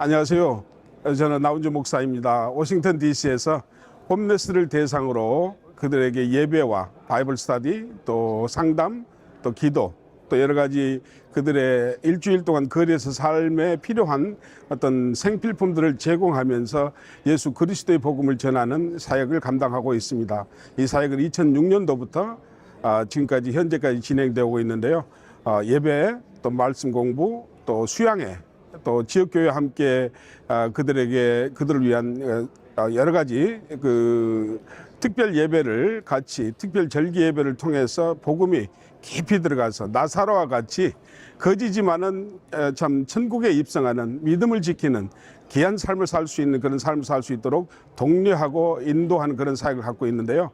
안녕하세요. 저는 나운주 목사입니다. 워싱턴 DC에서 홈레스를 대상으로 그들에게 예배와 바이블 스타디 또 상담 또 기도 또 여러 가지 그들의 일주일 동안 거리에서 삶에 필요한 어떤 생필품들을 제공하면서 예수 그리스도의 복음을 전하는 사역을 감당하고 있습니다. 이 사역은 2006년도부터 아, 지금까지 현재까지 진행되고 있는데요. 아, 예배 또 말씀 공부 또 수양회 또 지역교회와 함께 아, 그들에게 그들을 위한 어, 어, 여러 가지 그 특별 예배를 같이 특별 절기 예배를 통해서 복음이 깊이 들어가서 나사로와 같이 거지지만은 어, 참 천국에 입성하는 믿음을 지키는 귀한 삶을 살 수 있는 그런 삶을 살 수 있도록 독려하고 인도하는 그런 사역을 갖고 있는데요.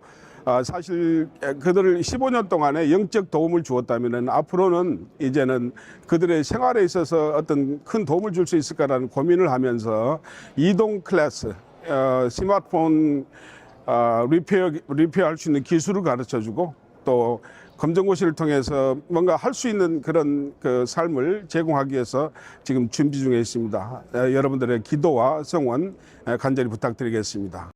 아, 사실 그들을 15년 동안에 영적 도움을 주었다면 앞으로는 이제는 그들의 생활에 있어서 어떤 큰 도움을 줄 수 있을까라는 고민을 하면서 이동 클래스, 어, 스마트폰 어, 리페어, 리페어할 수 있는 기술을 가르쳐 주고 또 검정고시를 통해서 뭔가 할 수 있는 그런 그 삶을 제공하기 위해서 지금 준비 중에 있습니다. 에, 여러분들의 기도와 성원 에, 간절히 부탁드리겠습니다.